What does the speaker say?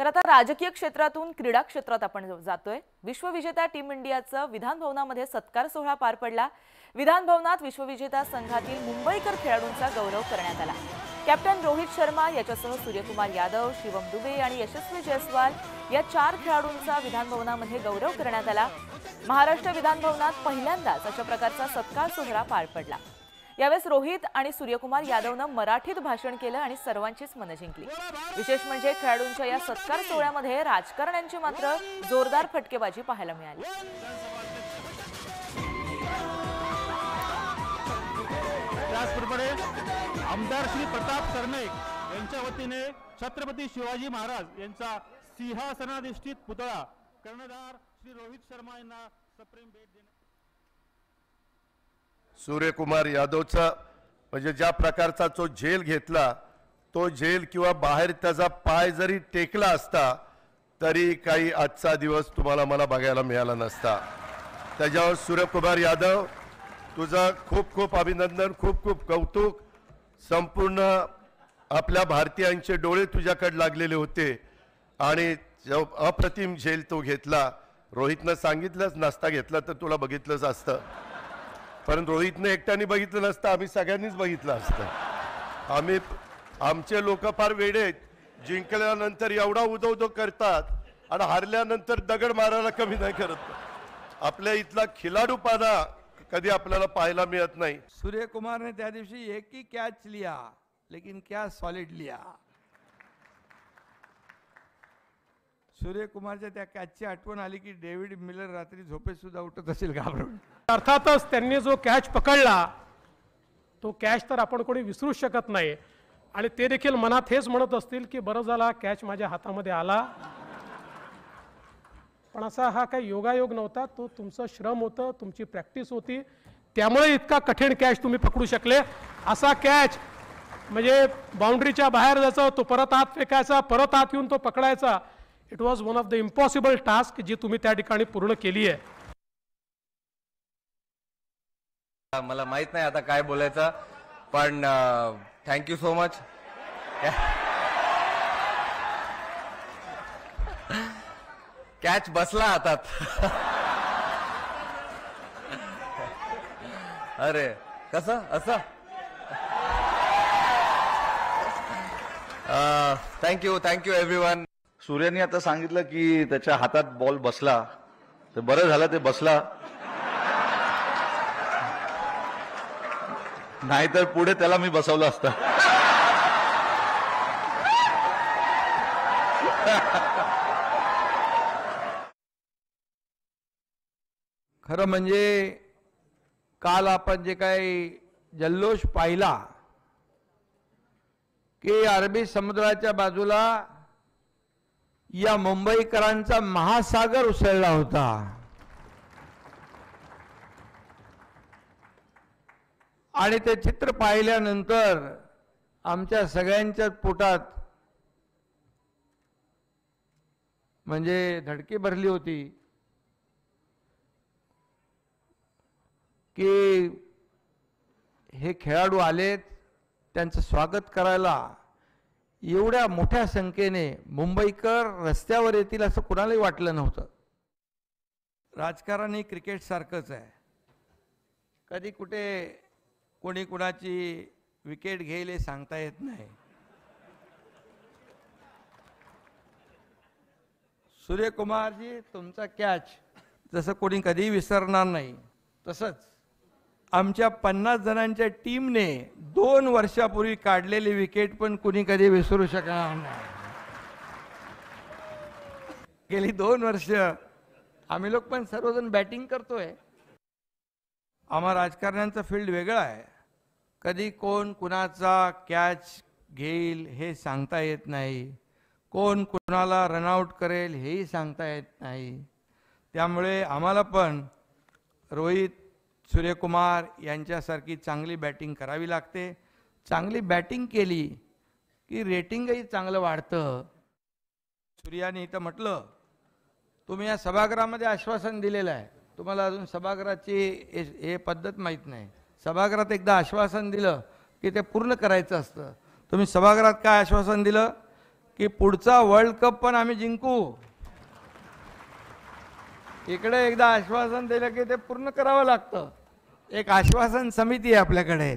तर आता राजकीय क्षेत्रातून क्रीडा क्षेत्रात आपण जातोय विश्वविजेत्या टीम इंडियाचं विधान भवनामध्ये सत्कार सोहळा पार पडला. विधान भवनात विश्वविजेता संघातील मुंबईकर खेळाडूंचा गौरव करण्यात आला. कॅप्टन रोहित शर्मा याच्यासह सूर्यकुमार यादव शिवम दुबे आणि यशस्वी जयस्वाल या चार खेळाडूंचा विधान भवनामध्ये गौरव करण्यात आला. महाराष्ट्र विधान भवनात पहिल्यांदाच अशा प्रकारचा सत्कार सोहळा पार पडला. यावेळेस रोहित आणि सूर्यकुमार यादवनं मराठीत भाषण केलं आणि सर्वांचीच मनं जिंकली. विशेष म्हणजे खेळाडूंच्या या सत्कार सोहळ्यामध्ये राजकारण्यांची मात्र जोरदार फटकेबाजी पाहायला मिळाली. त्याचप्रमाणे आमदार श्री प्रताप सरनाईक यांच्या वतीने छत्रपती शिवाजी महाराज यांचा सिंहासनाधिष्ठित पुतळा कर्णधार श्री रोहित शर्मा यांना सप्रेम भेट देण्यात सूर्यकुमार यादवचा म्हणजे ज्या प्रकारचा तो झेल घेतला तो झेल किंवा बाहेर त्याचा पाय जरी टेकला असता तरी काही आजचा दिवस तुम्हाला मला बघायला मिळाला नसता. त्याच्यावर सूर्यकुमार यादव तुझं खूप खूप अभिनंदन खूप खूप कौतुक. संपूर्ण आपल्या भारतीयांचे डोळे तुझ्याकडे लागलेले होते. आणि अप्रतिम झेल तो घेतला. रोहितनं सांगितलंच नाश्ता घेतला तर तुला बघितलंच असतं. कारण रोहितनं एकट्याने बघितलं नसतं आम्ही सगळ्यांनीच बघितलं असतं. आम्ही आमचे लोक फार वेडे आहेत. जिंकल्यानंतर एवढा उदो उदो करतात आणि हारल्यानंतर दगड मारायला कमी नाही करत. आपल्या इथला खिलाडूपणा कधी आपल्याला पाहायला मिळत नाही. सूर्यकुमारने त्या दिवशी एक ही कैच लिया लेकिन क्या सॉलिड लिया. सूर्यकुमारच्या त्या कॅचची आठवण आली की डेव्हिड मिलर रात्री झोपेत सुद्धा उठत असेल घाबरून. अर्थातच त्यांनी जो कॅच पकडला तो कॅच तर आपण कोणी विसरूच शकत नाही. आणि ते देखील मनात हेच म्हणत असतील की बरं झाला कॅच माझ्या हातामध्ये आला. पण असा हा काही योगायोग नव्हता तो तुमचं श्रम होतं तुमची प्रॅक्टिस होती. त्यामुळे इतका कठीण कॅच तुम्ही पकडू शकले. असा कॅच म्हणजे बाउंड्रीच्या बाहेर जायचं तो परत आत फेकायचा परत आत येऊन तो पकडायचा. It was one of the impossible task जी तुम्ही त्या ठिकाणी पूर्ण केली आहे मला माहीत नाही आता काय बोलायचं पण थँक्यू सो मच कॅच बसला हातात अरे कसं असं thank you thank you everyone सूर्याने आता सांगितलं की त्याच्या हातात बॉल बसला. तर बरं झालं ते बसला. नाहीतर पुढे त्याला मी बसवलं असतं. खरं म्हणजे काल आपण जे काही जल्लोष पाहिला की अरबी समुद्राच्या बाजूला या मुंबईकरांचा महासागर उसळला होता. आणि ते चित्र पाहिल्यानंतर आमच्या सगळ्यांच्या पोटात म्हणजे धडकी भरली होती की हे खेळाडू आलेत त्यांचं स्वागत करायला एवढ्या मोठ्या संख्येने मुंबईकर रस्त्यावर येतील असं कुणालाही वाटलं नव्हतं. राजकारण ही क्रिकेटसारखंच आहे. कधी कुठे कोणी कुणाची विकेट घेईल हे सांगता येत नाही. सूर्यकुमारजी तुमचा कॅच जसं कोणी कधीही विसरणार नाही तसंच. आमच्या पन्नास जणांच्या टीमने दोन वर्षापूर्वी काढलेली विकेट पण कुणी कधी विसरू शकणार नाही. गेली दोन वर्ष. आम्ही लोक पण सर्वजण बॅटिंग करतोय. आम्हा राजकारण्यांचं फील्ड वेगळं आहे. कधी कोण कुणाचा कॅच घेईल हे सांगता येत नाही. कोण कुणाला रनआउट करेल हेही सांगता येत नाही. त्यामुळे आम्हाला पण रोहित सूर्यकुमार यांच्यासारखी चांगली बॅटिंग करावी लागते. चांगली बॅटिंग केली की रेटिंगही चांगलं वाढतं. सूर्याने इथं म्हटलं तुम्ही या सभागृहामध्ये आश्वासन दिलेलं आहे. तुम्हाला अजून सभागृहाची हे पद्धत माहीत नाही. सभागृहात एकदा आश्वासन दिलं की ते पूर्ण करायचं असतं. तुम्ही सभागृहात काय आश्वासन दिलं? की पुढचा वर्ल्ड कप पण आम्ही जिंकू. इकडे एकदा आश्वासन दिलं की ते पूर्ण करावं लागतं. एक आश्वासन समिती आहे आपल्याकडे.